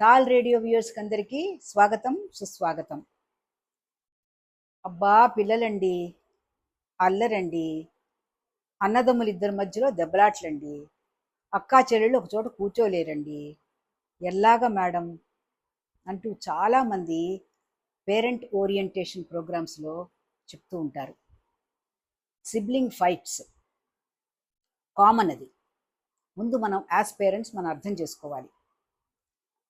Tall radio వ్యూయర్స్కి అందరికీ స్వాగతం సుస్వాగతం. అబ్బా పిల్లలండి అల్లరండి అన్నదమ్ములు ఇద్దరి మధ్యలో దెబ్బలాట్లండి. అక్కా చెల్లెళ్ళు ఒక చోట కూర్చోలేరండి. ఎల్లాగా మేడం అంటూ చాలామంది పేరెంట్ ఓరియంటేషన్ ప్రోగ్రామ్స్లో చెప్తూ ఉంటారు. సిబ్లింగ్ ఫైట్స్ కామన్ అది. ముందు మనం యాజ్ పేరెంట్స్ మనం అర్థం చేసుకోవాలి.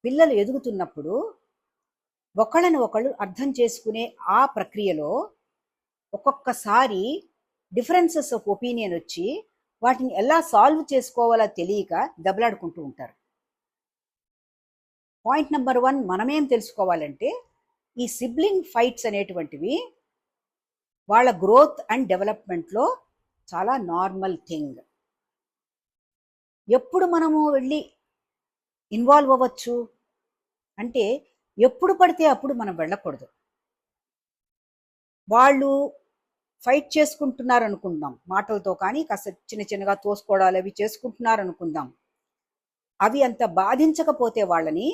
పిల్లలు ఎదుగుతున్నప్పుడు ఒకళ్ళని ఒకళ్ళు అర్థం చేసుకునే ఆ ప్రక్రియలో ఒక్కొక్కసారి డిఫరెన్సెస్ ఆఫ్ ఒపీనియన్ వచ్చి వాటిని ఎలా సాల్వ్ చేసుకోవాలో తెలియక దెబ్బలాడుకుంటూ ఉంటారు. పాయింట్ నెంబర్ వన్ మనమేం తెలుసుకోవాలంటే ఈ సిబ్లింగ్ ఫైట్స్ అనేటువంటివి వాళ్ళ గ్రోత్ అండ్ డెవలప్మెంట్లో చాలా నార్మల్ థింగ్. ఎప్పుడు మనము వెళ్ళి ఇన్వాల్వ్ అవ్వచ్చు? అంటే ఎప్పుడు పడితే అప్పుడు మనం వెళ్ళకూడదు. వాళ్ళు ఫైట్ చేసుకుంటున్నారు అనుకుందాం మాటలతో కానీ కాస్త చిన్న చిన్నగా తోసుకోవడాలు అవి చేసుకుంటున్నారు అనుకుందాం అవి అంత బాధించకపోతే వాళ్ళని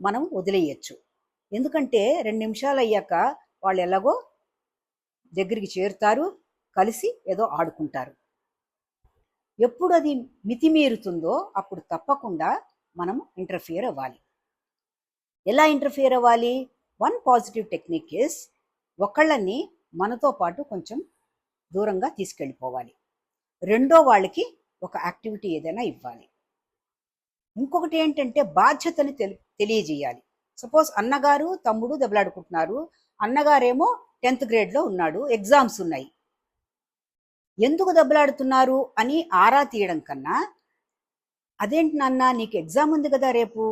మనం వదిలేయచ్చు. ఎందుకంటే రెండు నిమిషాలు అయ్యాక వాళ్ళు ఎలాగో దగ్గరికి చేరుతారు కలిసి ఏదో ఆడుకుంటారు. ఎప్పుడు అది మితిమీరుతుందో అప్పుడు తప్పకుండా మనం ఇంటర్ఫియర్ అవ్వాలి. ఎలా ఇంటర్ఫియర్ అవ్వాలి? వన్ పాజిటివ్ టెక్నిక్ ఇస్ ఒకళ్ళని మనతో పాటు కొంచెం దూరంగా తీసుకెళ్ళిపోవాలి. రెండో వాళ్ళకి ఒక యాక్టివిటీ ఏదైనా ఇవ్వాలి. ఇంకొకటి ఏంటంటే బాధ్యతని తెలి తెలియజేయాలి. సపోజ్ అన్నగారు తమ్ముడు దెబ్బలాడుకుంటున్నారు. అన్నగారేమో టెన్త్ గ్రేడ్లో ఉన్నాడు. ఎగ్జామ్స్ ఉన్నాయి. ఎందుకు దెబ్బలాడుతున్నారు అని ఆరా తీయడం కన్నా అదేంటి నాన్న నీకు ఎగ్జామ్ ఉంది కదా రేపు?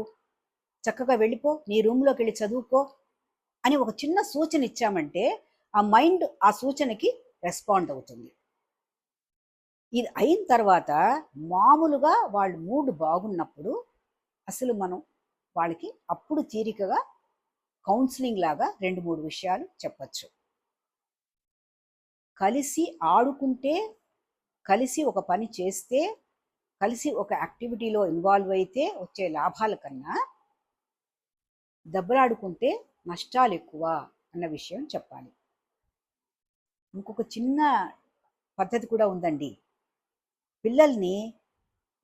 చక్కగా వెళ్ళిపో నీ రూమ్లోకి వెళ్ళి చదువుకో అని ఒక చిన్న సూచన ఇచ్చామంటే ఆ మైండ్ ఆ సూచనకి రెస్పాండ్ అవుతుంది. ఇది అయిన తర్వాత మామూలుగా వాళ్ళు మూడ్ బాగున్నప్పుడు అసలు మనం వాళ్ళకి అప్పుడు తీరికగా కౌన్సిలింగ్ లాగా రెండు మూడు విషయాలు చెప్పచ్చు. కలిసి ఆడుకుంటే కలిసి ఒక పని చేస్తే కలిసి ఒక యాక్టివిటీలో ఇన్వాల్వ్ అయితే వచ్చే లాభాల కన్నా దెబ్బలాడుకుంటే నష్టాలు ఎక్కువ అన్న విషయం చెప్పాలి. ఇంకొక చిన్న పద్ధతి కూడా ఉందండి. పిల్లల్ని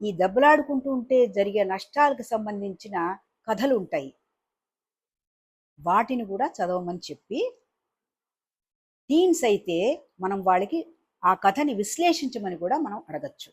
ఈ దెబ్బలాడుకుంటూ ఉంటే జరిగే నష్టాలకు సంబంధించిన కథలు ఉంటాయి వాటిని కూడా చదవమని చెప్పి టీన్స్ అయితే మనం వాళ్ళకి ఆ కథని విశ్లేషించమని కూడా మనం అడగచ్చు.